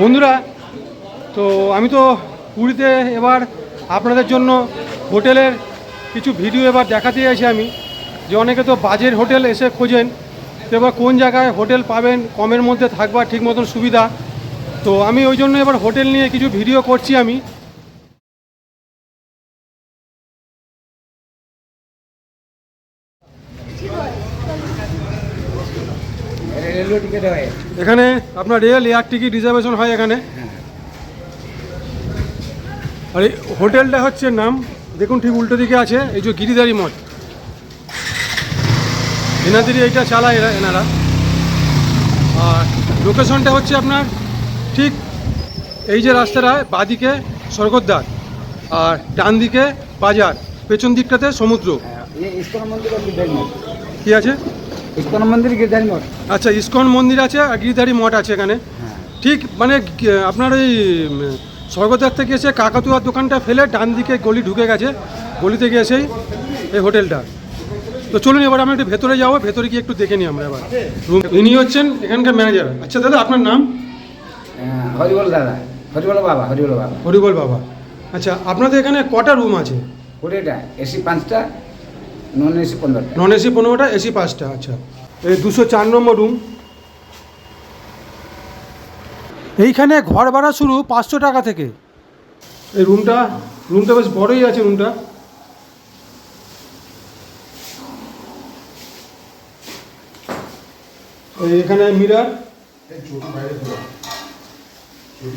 বন্ধুরা, তো আমি তো পুরীতে এবার আপনাদের জন্য হোটেলের কিছু ভিডিও এবার দেখাতে চাইছি আমি। যে অনেকে তো বাজেট হোটেল এসে খোঁজেন, তো এবার কোন জায়গায় হোটেল পাবেন, কমের মধ্যে থাকবার ঠিক মতন সুবিধা। তো আমি ওই জন্য এবার হোটেল নিয়ে কিছু ভিডিও করছি আমি রেলওয়ে টিকিট হয় এখানে আপনার রেল এয়ার টিকিট রিজার্ভেশন হয় এখানে? আর এই হোটেলটা হচ্ছে নাম দেখুন ঠিক উল্টো দিকে আছে এই যে গিরিধারী মঠ। এনাদেরই এইটা চালায় এরা এনারা। আর লোকেশনটা হচ্ছে আপনার ঠিক এই যে রাস্তাটা বাদিকে স্বর্গদ্বার আর ডান দিকে বাজার পেছন দিকটাতে সমুদ্র। মঠ কি আছে? ইস্কন মন্দির গিরধারী মঠ। আচ্ছা ইস্কন মন্দির আছে আর গিরিধারী মঠ আছে এখানে। হ্যাঁ। ঠিক মানে আপনার ওই স্বর্গদ্বার থেকে এসে কাকাতুয়ার দোকানটা ফেলে ডান দিকে গলি ঢুকে গেছে গলি থেকে এসেই এই হোটেলটা। তো চলুন এবার আমি একটু ভেতরে যাব ভেতরে গিয়ে একটু দেখে নিই আমরা এবার। রুম ইনি হচ্ছেন এখানকার ম্যানেজার। আচ্ছা দাদা আপনার নাম? হ্যাঁ, হরিবল দাদা। হরিবল বাবা হরিবল বাবা। হরিবল বাবা। আচ্ছা আপনাদের এখানে কটা রুম আছে? কোটিটা এসি পাঁচটা নন এসি পনেরোটা। নন এসি পনেরোটা, এসি পাঁচটা আচ্ছা। এই দুশো চার নম্বর রুম। এইখানে ঘর ভাড়া শুরু পাঁচশো টাকা থেকে। এই রুমটা রুমটা বেশ বড়ই আছে রুমটা। এই এখানে মিরার।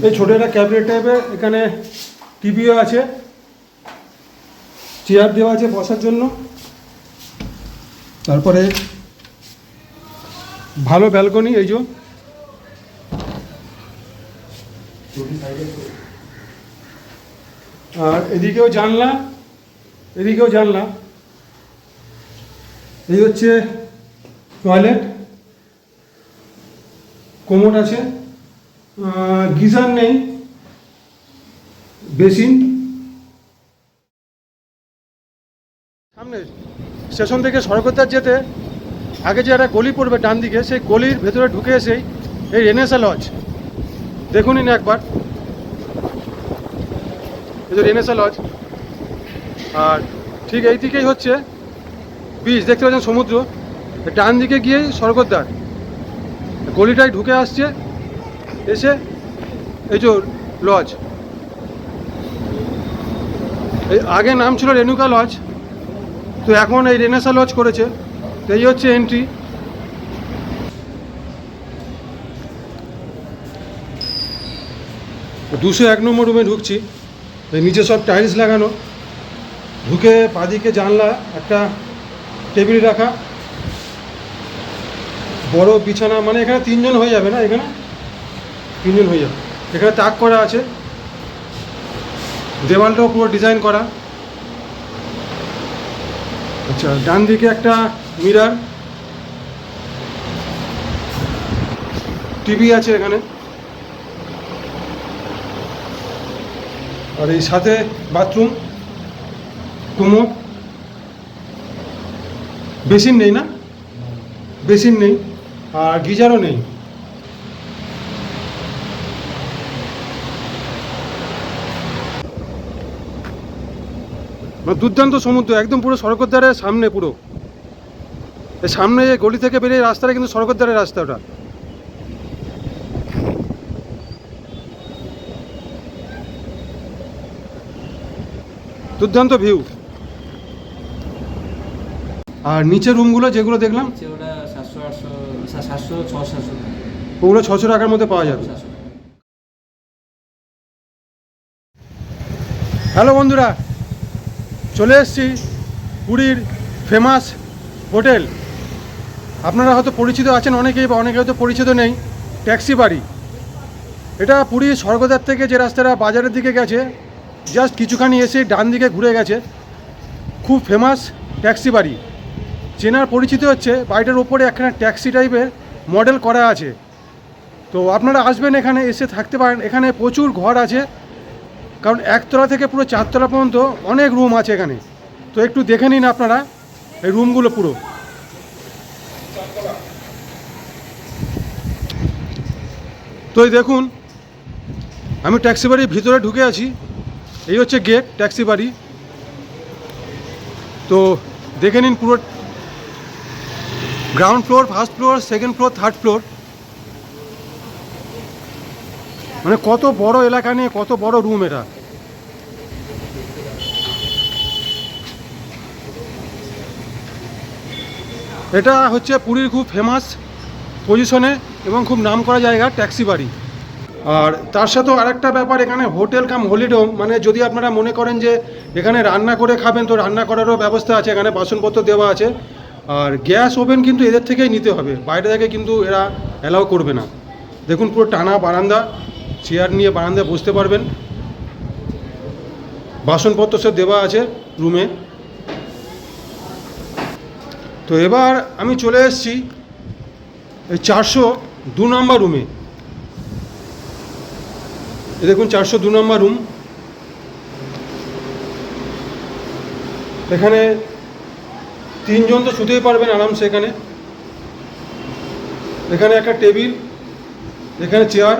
এই ছোটো একটা ক্যাবিনেট টাইপের, এখানে টিভিও আছে। চেয়ার দেওয়া আছে বসার জন্য। তারপরে ভালো ব্যালকনি এই যে। আর এদিকেও জানলা এদিকেও জানলা। এই হচ্ছে টয়লেট কোমোট আছে। গিজার নেই। বেসিন। স্টেশন থেকে স্বর্গদ্বার যেতে আগে যে একটা গলি পড়বে ডান দিকে, সেই গলির ভেতরে ঢুকে এসেই এই রেনেসা লজ দেখুন না একবার। এই যে রেনেসা লজ আর ঠিক এই দিকেই হচ্ছে বিচ দেখতে পাচ্ছেন সমুদ্র। ডান দিকে গিয়েই স্বর্গদ্বার গলিটায় ঢুকে আসছে, এসে এই যে লজ আগে নাম ছিল রেণুকা লজ তো এখন এই রেনেসা লজ করেছে, তো এই হচ্ছে এন্ট্রি দুশো এক নম্বর রুমে ঢুকছি নিচে সব টাইলস লাগানো। ঢুকে বাদিকে জানলা, একটা টেবিল রাখা। বড় বিছানা মানে এখানে তিনজন হয়ে যাবে না, এখানে? তিনজন হয়ে যাবে। এখানে তাক করা আছে। দেওয়ালটাও পুরো ডিজাইন করা। আচ্ছা ডান দিকে একটা মিরার। টিভি আছে এখানে। আর এই সাথে বাথরুম, কুমোর। বেসিন নেই না? বেসিন নেই। আর গিজারও নেই। দুর্দান্ত সমুদ্র একদম পুরো স্বর্গদ্বারের সামনে পুরো। এই সামনে গলি থেকে বেরিয়ে রাস্তাটা কিন্তু স্বর্গদ্বারের রাস্তা ওটা। দুর্দান্ত ভিউ আর নিচের রুমগুলো যেগুলো দেখলাম? ওগুলো ছশো টাকার মধ্যে পাওয়া যাবে। হ্যালো বন্ধুরা চলে এসেছি পুরীর ফেমাস হোটেল আপনারা হয়তো পরিচিত আছেন অনেকেই বা অনেকে হয়তো পরিচিত নেই, ট্যাক্সি বাড়ি। এটা পুরী স্বর্গদ্বার থেকে যে রাস্তাটা বাজারের দিকে গেছে জাস্ট কিছুখানি এসে ডান দিকে ঘুরে গেছে, খুব ফেমাস ট্যাক্সি বাড়ি। চেনার পরিচিত হচ্ছে, বাড়িটার ওপরে একখানা ট্যাক্সি টাইপের মডেল করা আছে। তো আপনারা আসবেন এখানে, এসে থাকতে পারেন। এখানে প্রচুর ঘর আছে কারণ একতলা থেকে পুরো চারতলা পর্যন্ত অনেক রুম আছে এখানে। তো একটু দেখে নিন আপনারা এই রুমগুলো পুরো। তো এই দেখুন, আমি ট্যাক্সি বাড়ির ভিতরে ঢুকে আছি। এই হচ্ছে গেট ট্যাক্সি বাড়ি। তো দেখে নিন পুরো ground floor first floor second floor third floor মানে কত বড় এলাকা নিয়ে কত বড় রুম এটা। এটা হচ্ছে পুরীর খুব ফেমাস পজিশনে এবং খুব নাম করা জায়গা ট্যাক্সি বাড়ি। আর তার সাথেও আরেকটা ব্যাপার, এখানে হোটেল কাম হলিডে মানে যদি আপনারা মনে করেন যে এখানে রান্না করে খাবেন, তো রান্না করারও ব্যবস্থা আছে, এখানে বাসনপত্র দেওয়া আছে। আর গ্যাস ওভেন কিন্তু এদের থেকেই নিতে হবে, বাইরে থেকে কিন্তু এরা অ্যালাউ করবে না। দেখুন পুরো টানা বারান্দা চেয়ার নিয়ে বারান্দায় বসতে পারবেন। বাসনপত্র সব দেওয়া আছে রুমে তো এবার আমি চলে এসেছি এই চারশো দু নম্বর রুমে দেখুন চারশো দু নম্বর রুম এখানে তিনজন তো শুতেই পারবেন আরামসে এখানে। এখানে একটা টেবিল, এখানে চেয়ার,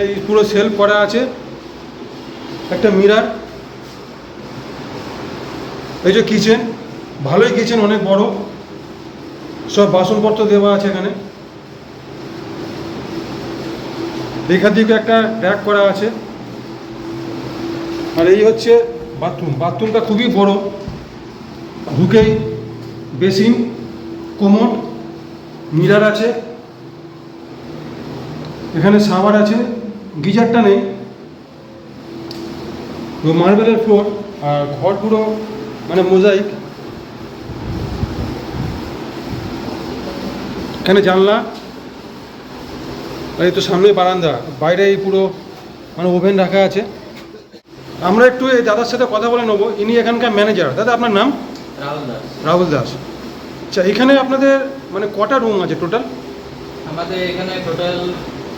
এই পুরো সেলফ করা আছে। একটা মিরার, এই যে কিচেন। ভালোই কিচেন অনেক বড়। সব বাসনপত্র দেওয়া আছে এখানে। এখান দিকে একটা র্যাক করা আছে। আর এই হচ্ছে বাথরুম বাথরুমটা খুবই বড়। ঢুকেই বেসিন, কোমর, মিরার আছে। এখানে সাবার আছে। গিজারটা নেই। মার্বেলের ফ্লোর আর ঘর পুরো মানে মোজাইক এখানে জানলা আর এই তো সামনে বারান্দা বাইরে এই পুরো মানে ওভেন রাখা আছে। আমরা একটু এই দাদার সাথে কথা বলে নেব ইনি এখানকার ম্যানেজার দাদা আপনার নাম? রাহুল দাস। রাহুল দাস। আচ্ছা এখানে আপনাদের মানে কটা রুম আছে টোটাল আমাদের এখানে টোটাল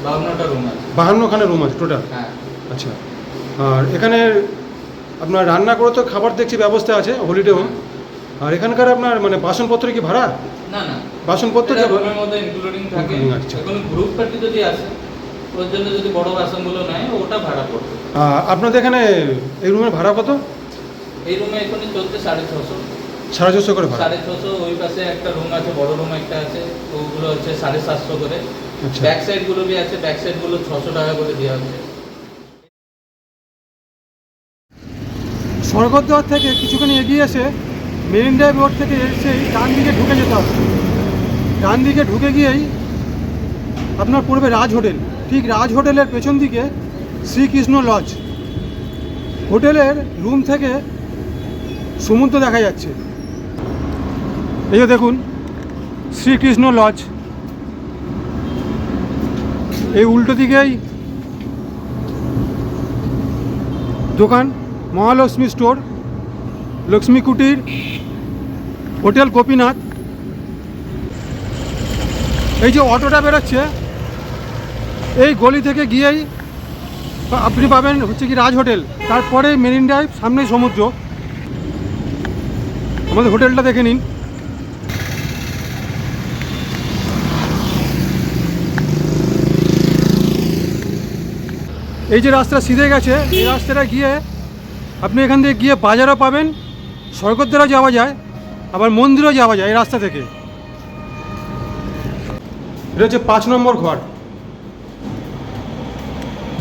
বাউন্নটা রুম আছে। বাহান্নখানে রুম আছে টোটাল হ্যাঁ। আচ্ছা আর এখানে আপনার রান্না করে তো খাবার দেখছি ব্যবস্থা আছে হলিডে হোম আর এখানকার আপনার মানে বাসনপত্র কি ভাড়া? না না বাসনপত্র এটা যে রুমের মধ্যে ইনক্লুডিং থাকে। আচ্ছা। কোনো গ্রুপ পার্টি যদি আসে ওর জন্য যদি বড় বাসনগুলো নেয় ওটা ভাড়া পড়বে। আপনাদের এখানে এই রুমের ভাড়া কত? এই রুমে এখানে চলছে সাড়ে ছশো। সাড়ে চারশো করে ভাড়া। সাড়ে ছশো ওই পাশে একটা রুম আছে বড় রুম একটা আছে ওগুলো হচ্ছে সাড়ে সাতশো করে। ব্যাক সাইডগুলো বি আছে ব্যাক সাইডগুলো ছশো টাকা করে দেওয়া হচ্ছে। স্বর্গদ্বার থেকে কিছুখানি এগিয়ে এসে মেরিন ড্রাইভ রোড থেকে এসেই ডান দিকে ঢুকে যেতে হবে। ডান দিকে ঢুকে গিয়েই আপনার পড়বে রাজ হোটেল, ঠিক রাজ হোটেলের পেছন দিকে শ্রীকৃষ্ণ লজ হোটেলের রুম থেকে সমুদ্র দেখা যাচ্ছে। এই যে দেখুন, শ্রীকৃষ্ণ লজ এই উল্টো দিকেই দোকান, মহালক্ষ্মী স্টোর লক্ষ্মী কুটির, হোটেল গোপীনাথ। এই যে অটোটা বেরোচ্ছে, এই গলি থেকে গিয়েই আপনি পাবেন হচ্ছে কি রাজ হোটেল, তারপরে মেরিন ড্রাইভ, সামনেই সমুদ্র। আমাদের হোটেলটা দেখে নিন। এই যে রাস্তা সিধে গেছে, এই রাস্তাটা গিয়ে আপনি এখান থেকে গিয়ে বাজারও পাবেন, স্বর্গদ্বারও যাওয়া যায়, আবার মন্দিরও যাওয়া যায় এই রাস্তা থেকে। এটা হচ্ছে পাঁচ নম্বর ঘর।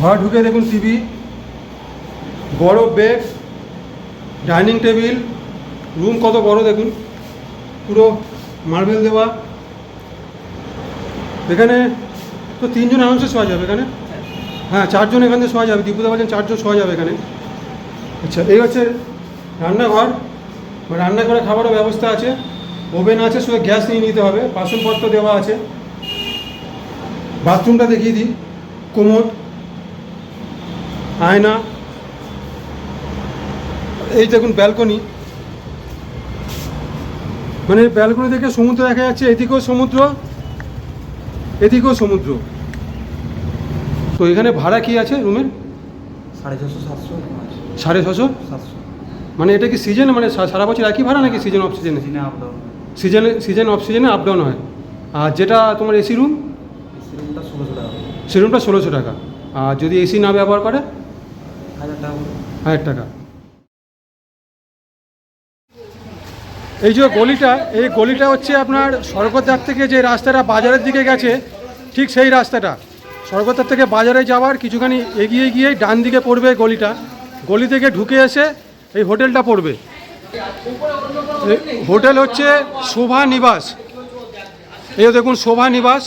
ঘর ঢুকে দেখুন টিভি, বড় বেড ডাইনিং টেবিল রুম কত বড় দেখুন, পুরো মার্বেল দেওয়া। এখানে তো তিনজন আরামসে শোয়া যাবে এখানে? হ্যাঁ চারজন এখান শোয়া যাবে, দীপুদা বলছেন চারজন শোয়া যাবে এখানে। আচ্ছা এই হচ্ছে রান্নাঘর। রান্না করে খাবারও ব্যবস্থা আছে, ওভেন আছে, শুধু গ্যাস নিয়ে নিতে হবে, বাসনপত্র দেওয়া আছে। বাথরুমটা দেখিয়ে দিই। কোমোড আয়না এই দেখুন ব্যালকনি। মানে ব্যালকনি থেকে সমুদ্র দেখা যাচ্ছে এদিকেও সমুদ্র এদিকেও সমুদ্র। তো এখানে ভাড়া কি আছে রুমের? সাড়ে ছশো সাতশো সাড়ে ছশো? সাতশো। মানে এটা কি সিজন মানে সারা বছর একই ভাড়া নাকি সিজন অফ সিজনে আপ ডাউন সিজনে সিজন অফ সিজনে আপ ডাউন হয়। আর যেটা তোমার এসি রুম এসি রুমটা ষোলোশো টাকা। সে রুমটা ষোলোশো টাকা আর যদি এসি না ব্যবহার করে? হাজার টাকা হাজার টাকা। এই যে গলিটা এই গলিটা হচ্ছে আপনার স্বর্গদ্বার থেকে যে রাস্তাটা বাজারের দিকে গেছে ঠিক সেই রাস্তাটা। স্বর্গদ্বার থেকে বাজারে যাওয়ার কিছুখানি এগিয়ে গিয়ে ডান দিকে পড়বে গলিটা। গলি থেকে ঢুকে এসে এই হোটেলটা পড়বে। হোটেল হচ্ছে শোভা নিবাস। এই দেখুন শোভা নিবাস।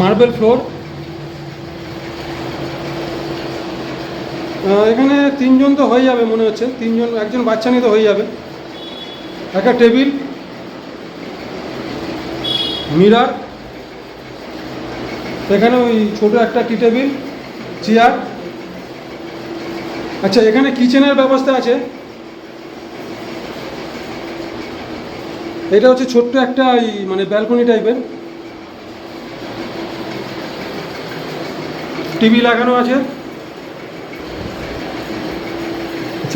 মার্বেল ফ্লোর এখানে তিনজন তো হয়ে যাবে মনে হচ্ছে। তিনজন, একজন বাচ্চা নিয়ে তো হয়ে যাবে। একটা টেবিল, মিরার, এখানে ওই ছোট একটা টি টেবিল, চেয়ার। আচ্ছা এখানে কিচেনের ব্যবস্থা আছে। এটা হচ্ছে ছোট্ট একটা এই মানে ব্যালকনি টাইপের। টিভি লাগানো আছে।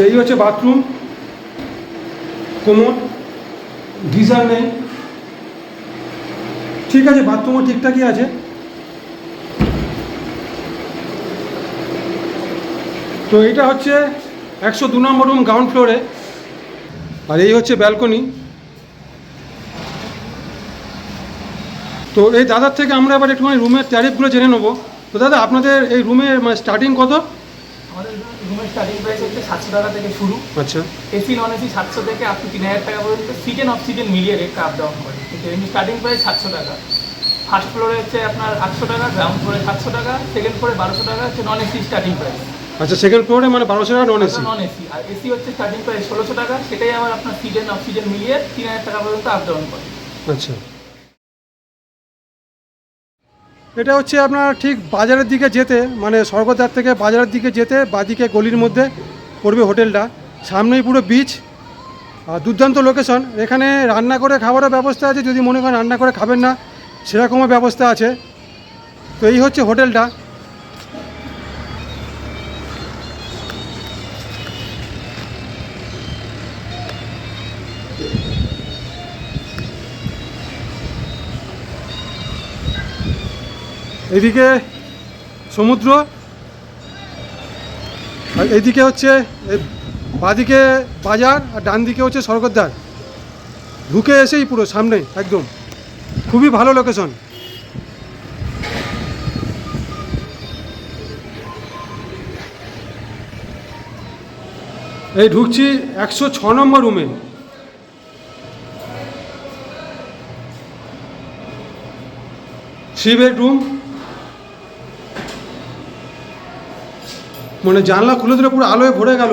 এই হচ্ছে বাথরুম, কোমর, গিজার নেই। ঠিক আছে, বাথরুমও ঠিকঠাকই আছে। তো এটা হচ্ছে একশো দু নম্বর রুম, গ্রাউন্ড ফ্লোরে। আর এই হচ্ছে ব্যালকনি। তো এই দাদার থেকে আমরা এবার একটুখানি রুমের ট্যারিফগুলো জেনে নেব। তো দাদা আপনাদের এই রুমের মানে স্টার্টিং কত? আমাদের রুমের স্টার্টিং প্রাইস হচ্ছে সাতশো টাকা থেকে শুরু। আচ্ছা। এসি নন এসি সাতশো থেকে আপ টু তিন হাজার টাকা পর্যন্ত। অফ সিটের মিলিয়ে আপ ডাউন করে। কিন্তু এমনি স্টার্টিং প্রাইস সাতশো টাকা। ফার্স্ট ফ্লোরে হচ্ছে আপনার আটশো টাকা গ্রাউন্ড ফ্লোরে সাতশো টাকা সেকেন্ড ফ্লোরে বারোশো টাকা হচ্ছে নন এসি স্টার্টিং প্রাইস আচ্ছা সেকেন্ড ফ্লোরে মানে বারোশো টাকা নন এসি নন এসি আর এসি হচ্ছে স্টার্টিং প্রাইস ষোলোশো টাকা সেটাই আবার আপনার অফ সিটের মিলিয়ে তিন হাজার টাকা পর্যন্ত আপ ডাউন করে। আচ্ছা। এটা হচ্ছে আপনার ঠিক বাজারের দিকে যেতে মানে স্বর্গদ্বার থেকে বাজারের দিকে যেতে, বাদিকে গলির মধ্যে পড়বে হোটেলটা। সামনেই পুরো বিচ আর দুর্দান্ত লোকেশন এখানে রান্না করে খাবারের ব্যবস্থা আছে, যদি মনে করেন রান্না করে খাবেন না, সেরকমও ব্যবস্থা আছে। তো এই হচ্ছে হোটেলটা। এদিকে সমুদ্র, আর এদিকে হচ্ছে বাদিকে বাজার আর ডান দিকে হচ্ছে স্বর্গদ্বার। ঢুকে এসেই পুরো সামনে, একদম। খুবই ভালো লোকেশন এই ঢুকছি একশো ছ নম্বর রুমে থ্রি বেডরুম মানে জানলা খুলে দিলে পুরো আলোয় ভরে গেল।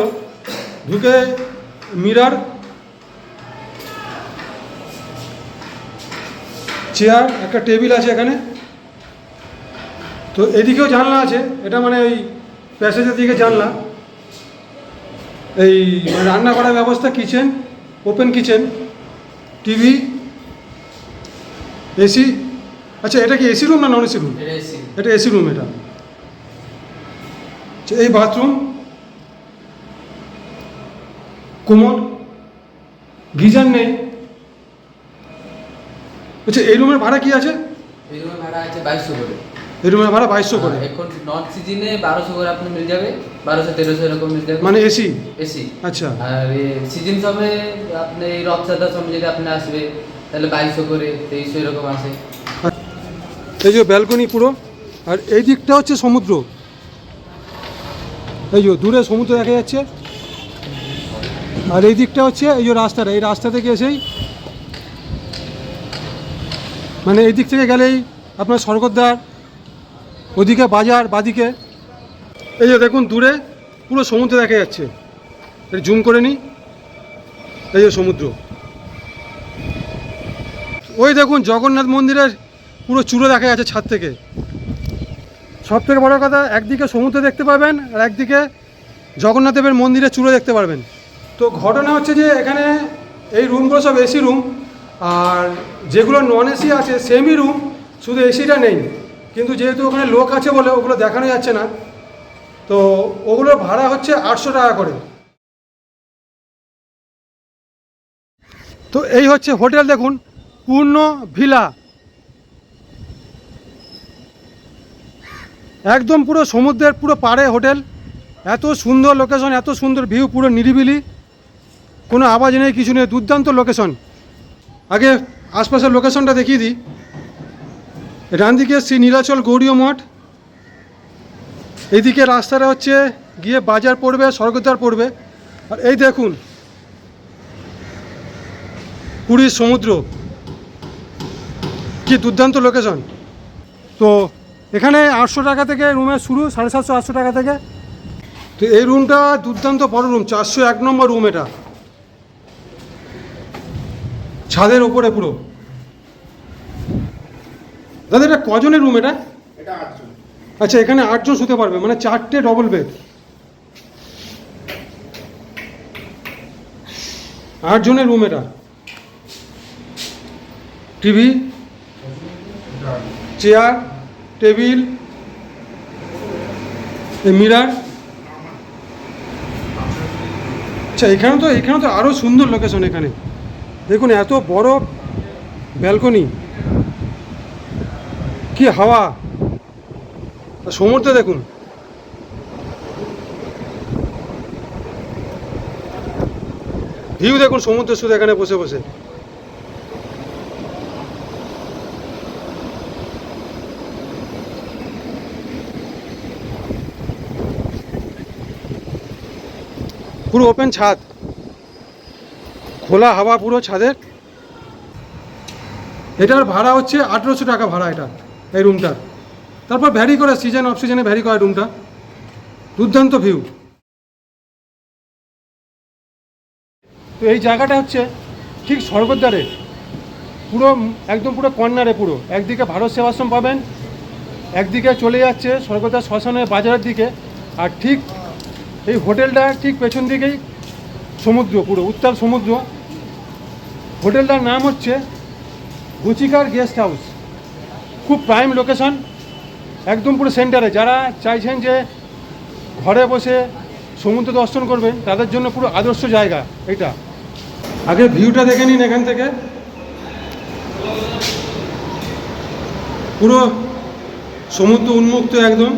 ঢুকে মিরার চেয়ার একটা টেবিল আছে এখানে। তো এদিকেও জানলা আছে এটা মানে ওই প্যাসেজের দিকে জানলা। এই মানে রান্না করার ব্যবস্থা kitchen open kitchen TV AC. আচ্ছা এটা কি এসি রুম না নন এসি রুম। এটা এসি রুম এটা। আচ্ছা, এই বাথরুম কোমর গিজার নেই। আচ্ছা এই রুমের ভাড়া কি আছে? এই রুমের ভাড়া আছে বাইশশো করে। এই রুমের ভাড়া বাইশশো করে। এখন নন সিজনে বারোশো করে আপনি মিল যাবে বারোশো তেরোশো এরকম মিল যাবে। মানে এসি? এসি আচ্ছা। আর সিজন সময় আপনি এই রথযাত্রার সময় যদি আপনি আসবে তাহলে বাইশশো করে তেইশশো এরকম আসে এই যে ব্যালকনি পুরো আর এই দিকটা হচ্ছে সমুদ্র। এই যে দূরে সমুদ্র দেখা যাচ্ছে। আর এই দিকটা হচ্ছে এই যে রাস্তাটা, এই রাস্তা থেকে এসেই মানে এই দিক থেকে গেলেই আপনার স্বর্গদ্বার, ওদিকে বাজার, বাদিকে। এই যে দেখুন দূরে পুরো সমুদ্র দেখা যাচ্ছে। জুম করে নিই। এই যে সমুদ্র। ওই দেখুন জগন্নাথ মন্দিরের পুরো চূড়ো দেখা যাচ্ছে ছাদ থেকে। সব থেকে বড় কথা, একদিকে সমুদ্র দেখতে পাবেন আর একদিকে জগন্নাথ দেবের চূড়ো দেখতে পারবেন। তো ঘটনা হচ্ছে যে এখানে এই রুমগুলো সব এসি রুম, আর যেগুলো নন এসি আছে সেমই রুম শুধু এসিটা নেই। কিন্তু যেহেতু ওখানে লোক আছে বলে ওগুলো দেখানো যাচ্ছে না, তো ওগুলোর ভাড়া হচ্ছে আটশো টাকা করে। তো এই হচ্ছে হোটেল দেখুন, পূর্ণ ভিলা। একদম পুরো সমুদ্রের পুরো পাড়ে হোটেল। এত সুন্দর লোকেশন এত সুন্দর ভিউ পুরো নিরিবিলি। কোনো আওয়াজ নেই, কিছু নেই, দুর্দান্ত লোকেশন আগে আশপাশের লোকেশনটা দেখিয়ে দিই। ডান দিকে শ্রী নীলাচল গৌরীয় মঠ। এইদিকে রাস্তাটা হচ্ছে গিয়ে বাজার পড়বে, স্বর্গদ্বার পড়বে। আর এই দেখুন, পুরীর সমুদ্র। কি দুর্দান্ত লোকেশন তো এখানে আটশো টাকা থেকে রুমের শুরু সাড়ে সাতশো আটশো টাকা থেকে। তো এই রুমটা দুর্দান্ত বড় রুম চারশো এক নম্বর রুম এটা। ছাদের ওপরে পুরো। দাদা এটা কজনের রুম এটা? আচ্ছা এখানে আটজন শুতে পারবে মানে চারটে ডবল বেড আটজনের রুম এটা। TV chair table mirror. আচ্ছা এখানে তো এখানে তো আরও সুন্দর লোকেশন এখানে। দেখুন, এত বড় ব্যালকনি কি হাওয়া। সমুদ্র দেখুন। ভিউ দেখুন সমুদ্র শুধু এখানে বসে বসে। পুরো ওপেন ছাদ। খোলা হাওয়া পুরো ছাদের। এটার ভাড়া হচ্ছে আঠেরোশো টাকা ভাড়া এটা, এই রুমটা তারপর ভ্যারি করে সিজন অফ সিজনে ভ্যারি করে রুমটা দুর্দান্ত ভিউ তো এই জায়গাটা হচ্ছে ঠিক স্বর্গদ্বারে। পুরো, একদম পুরো কর্নারে পুরো। একদিকে ভারত সেবাশ্রম পাবেন, একদিকে চলে যাচ্ছে স্বর্গদ্বার শ্মশানের বাজারের দিকে। আর ঠিক এই হোটেলটা ঠিক পেছন দিকেই সমুদ্র, পুরো উত্তাল সমুদ্র। হোটেলটার নাম হচ্ছে গুচিকার গেস্ট হাউস। খুব প্রাইম লোকেশন একদম পুরো সেন্টারে যারা চাইছেন যে ঘরে বসে সমুদ্র দর্শন করবেন, তাদের জন্য পুরো আদর্শ জায়গা এটা। আগে ভিউটা দেখে নিন এখান থেকে। পুরো সমুদ্র উন্মুক্ত একদম।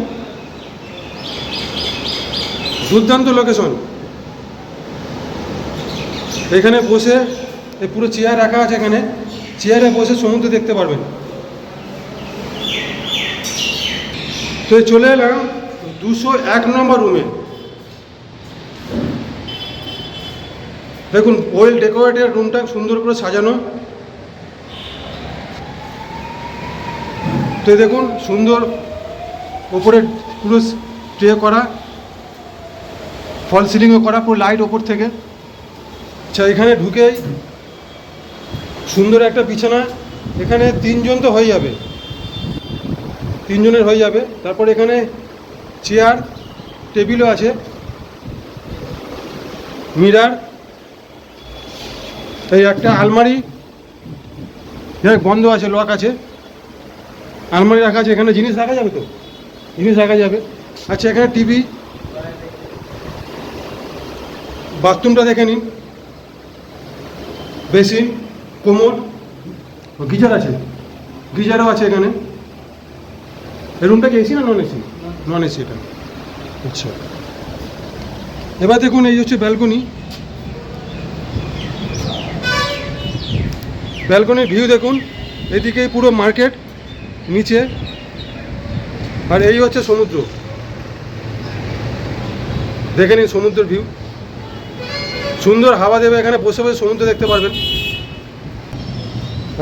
দুর্দান্ত লোকেশন এখানে বসে এই পুরো চেয়ার রাখা আছে এখানে। চেয়ারে বসে সমুদ্র দেখতে পারবেন। তো চলে এলাম দুশো এক নম্বর রুমে দেখুন ওয়েল ডেকোরেটেড রুমটা সুন্দর করে সাজানো। তো দেখুন, সুন্দর ওপরে পুরো স্টে করা। ফল সিলিংও করা পুরো লাইট ওপর থেকে। আচ্ছা এখানে ঢুকেই সুন্দর একটা বিছানা। এখানে তিনজন তো হয়ে যাবে। তিনজনের হয়ে যাবে। তারপর এখানে চেয়ার টেবিলও আছে। মিরার এই একটা আলমারি। হ্যাঁ বন্ধ আছে লক আছে। আলমারি রাখা আছে। এখানে জিনিস রাখা যাবে তো? জিনিস রাখা যাবে। আচ্ছা এখানে টিভি বাথরুমটা দেখে নিন। বেসিন, কোমর গিজার আছে। গিজারও আছে এখানে। এই রুমটা কি এসি না নন এসি নন এসি এটা। আচ্ছা। এবার দেখুন এই হচ্ছে ব্যালকনি ব্যালকনির ভিউ দেখুন। এদিকে পুরো মার্কেট নিচে। আর এই হচ্ছে সমুদ্র। দেখে নিন সমুদ্রের ভিউ সুন্দর হাওয়া দেবে, এখানে বসে বসে সমুদ্র দেখতে পারবেন।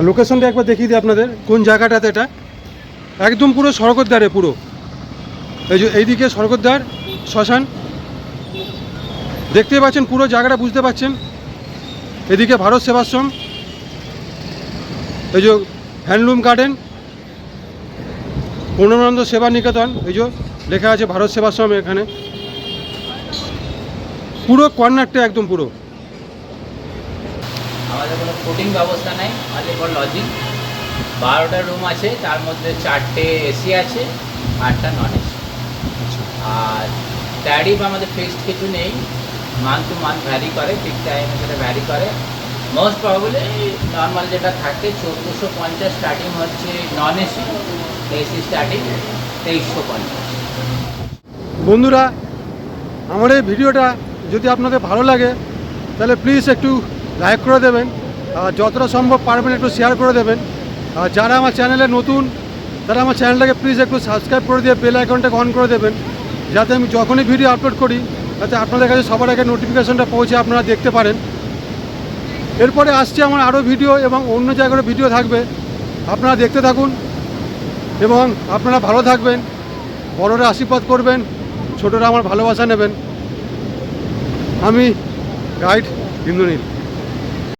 লোকেশনটা একবার দেখিয়ে দিই আপনাদের, কোন জায়গাটাতে এটা। একদম পুরো স্বর্গদ্বারে পুরো। এই যে এইদিকে স্বর্গদ্বার, শ্মশান। দেখতেই পাচ্ছেন, পুরো জায়গাটা বুঝতে পাচ্ছেন। এদিকে ভারত সেবাশ্রম। এই যে হ্যান্ডলুম গার্ডেন। পূর্ণানন্দ সেবা নিকেতন এই যে লেখা আছে ভারত সেবাশ্রম এখানে। পুরো কর্নারটা একদম পুরো। আমাদের কোনো ফুডিং ব্যবস্থা নেই আমাদের কোনো লজিং বারোটা রুম আছে তার মধ্যে চারটে এসি আছে আটটা নন এসি আর ট্যারিফ আমাদের ফিক্সড কিছু নেই মান্থ টু মান্থ ভ্যারি করে ফিক্সড টাইমে সেটা ভ্যারি করে। মোস্ট প্রবাবলি নর্মাল যেটা থাকে চোদ্দোশো পঞ্চাশ স্টার্টিং হচ্ছে নন এসি এসি স্টার্টিং তেইশশো পঞ্চাশ। বন্ধুরা আমার এই ভিডিওটা যদি আপনাদের ভালো লাগে, তাহলে প্লিজ একটু লাইক করে দেবেন যতটা সম্ভব পারবেন একটু শেয়ার করে দেবেন। যারা আমার চ্যানেলে নতুন, তারা আমার চ্যানেলটাকে প্লিজ একটু সাবস্ক্রাইব করে দিয়ে বেল আইকনটাকে অন করে দেবেন, যাতে আমি যখনই ভিডিও আপলোড করি যাতে আপনাদের কাছে সবার আগে নোটিফিকেশনটা পৌঁছে আপনারা দেখতে পারেন। এরপরে আসছে আমার আরও ভিডিও এবং অন্য জায়গারও ভিডিও থাকবে। আপনারা দেখতে থাকুন এবং আপনারা ভালো থাকবেন, বড়রা আশীর্বাদ করবেন, ছোটরা আমার ভালোবাসা নেবেন। আমি গাইড ইন্দ্রনীল